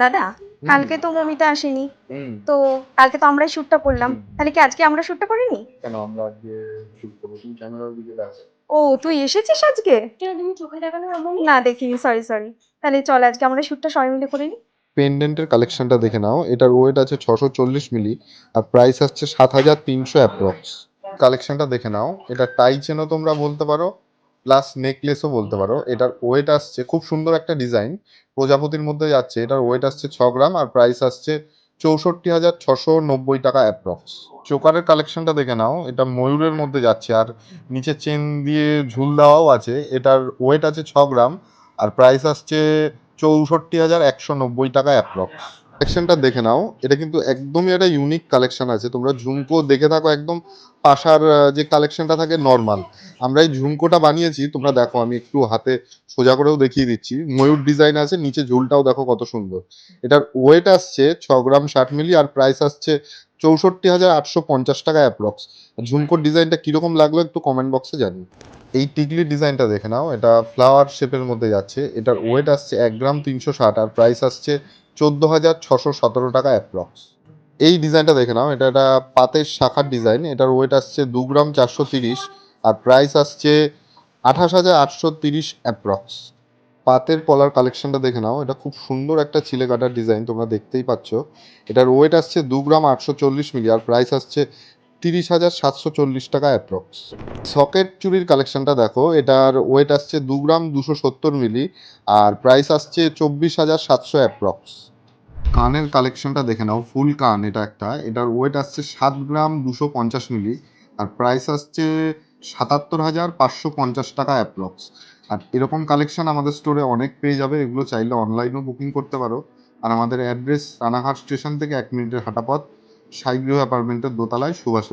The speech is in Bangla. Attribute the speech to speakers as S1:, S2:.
S1: দাদা কালকে তো মমিতা আসেনি। তো কালকে তো আমরাই শুটটা করলাম। তাহলে কি আজকে আমরা শ্যুটটা করিনি?
S2: কেন আমরা আজকে শুট করব? তুমি ক্যামেরার দিকে
S1: ও তুই এসেছিস আজকে? কেন তুমি চোখে দেখানো না দেখিনি সরি সরি তাহলে চল আজকে আমরা শুটটা সবাই মিলে করে নিই
S2: পেন্ডেন্টের কালেকশনটা দেখে নাও। এটার ওয়েট আছে ছশো চল্লিশ মিলি আর প্রাইস আসছে সাত হাজার তিনশো অ্যাপ্রক্স কালেকশনটা দেখে নাও। এটা টাই চেনও তোমরা বলতে পারো। প্লাস নেকলেসও বলতে পারো। এটার ওয়েট আসছে খুব সুন্দর একটা ডিজাইন প্রজাপতির মধ্যে যাচ্ছে এটার ওয়েট আসছে ছ গ্রাম আর প্রাইস আসছে চৌষট্টি হাজার ছশো নব্বই টাকা অ্যাপ্রক্স চোকারের কালেকশনটা দেখে নাও এটা ময়ূরের মধ্যে যাচ্ছে আর নিচে চেন দিয়ে ঝুল দেওয়াও আছে। এটার ওয়েট আছে ছ গ্রাম আর প্রাইস আসছে চৌষট্টি হাজার একশো নব্বই টাকা অ্যাপ্রক্স কালেকশনটা দেখে নাও। এটা কিন্তু একদমই একটা ইউনিক কালেকশন আছে। তোমরা ঝুমকো দেখে থাকো, একদম পাশার যে কালেকশনটা থাকে নর্মাল আমরা এই ঝুমকোটা বানিয়েছি, তোমরা দেখো, আমি একটু হাতে সোজা করেও দেখিয়ে দিচ্ছি। ময়ূর ডিজাইন আছে, নিচে ঝুলটাও দেখো কত সুন্দর। এটার ওয়েট আসছে ছ গ্রাম ষাট মিলি, আর প্রাইস আসছে চৌষট্টি হাজার আটশো পঞ্চাশ টাকা অ্যাপ্রক্স ঝুমকোর ডিজাইনটা কীরকম লাগল একটু কমেন্ট বক্সে জানি এই টিকলি ডিজাইনটা দেখে নাও, এটা ফ্লাওয়ার শেপের মধ্যে যাচ্ছে। এটার ওয়েট আসছে এক গ্রাম তিনশো ষাট, আর প্রাইস আসছে চোদ্দ হাজার ছশো সতেরো টাকা অ্যাপ্রক্স এই ডিজাইনটা দেখে নাও, এটা একটা পাতের শাখার ডিজাইন এটার ওয়েট আসছে দু গ্রাম চারশো তিরিশ আর প্রাইস আসছে আঠাশ হাজার আটশো তিরিশ অ্যাপ্রক্স পাতের পলার কালেকশনটা দেখে নাও, এটা খুব সুন্দর একটা ছিলে কাটার ডিজাইন তোমরা দেখতেই পাচ্ছ। এটার ওয়েট আসছে দু গ্রাম আটশো চল্লিশ মিলি, আর প্রাইস আসছে তিরিশ হাজার সাতশো চল্লিশ টাকা অ্যাপ্রক্স সকেট চুরির কালেকশনটা দেখো, এটার ওয়েট আসছে দু গ্রাম দুশো সত্তর মিলি আর প্রাইস আসছে চব্বিশ হাজার সাতশো অ্যাপ্রক্স কানের কালেকশনটা দেখে নাও ফুল কান এটা একটা। এটার ওয়েট আসছে সাত গ্রাম দুশো পঞ্চাশ মিলি আর প্রাইস আসছে সাতাত্তর হাজার পাঁচশো পঞ্চাশ টাকা অ্যাপ্রক্স আর এরকম কালেকশন আমাদের স্টোরে অনেক পেয়ে যাবে, এগুলো চাইলে অনলাইনেও বুকিং করতে পারো। আর আমাদের অ্যাড্রেস রানাঘাট স্টেশন থেকে এক মিনিটের হাঁটা পথ সাইগ্রহ অ্যাপার্টমেন্টের দোতলায় সুভাষ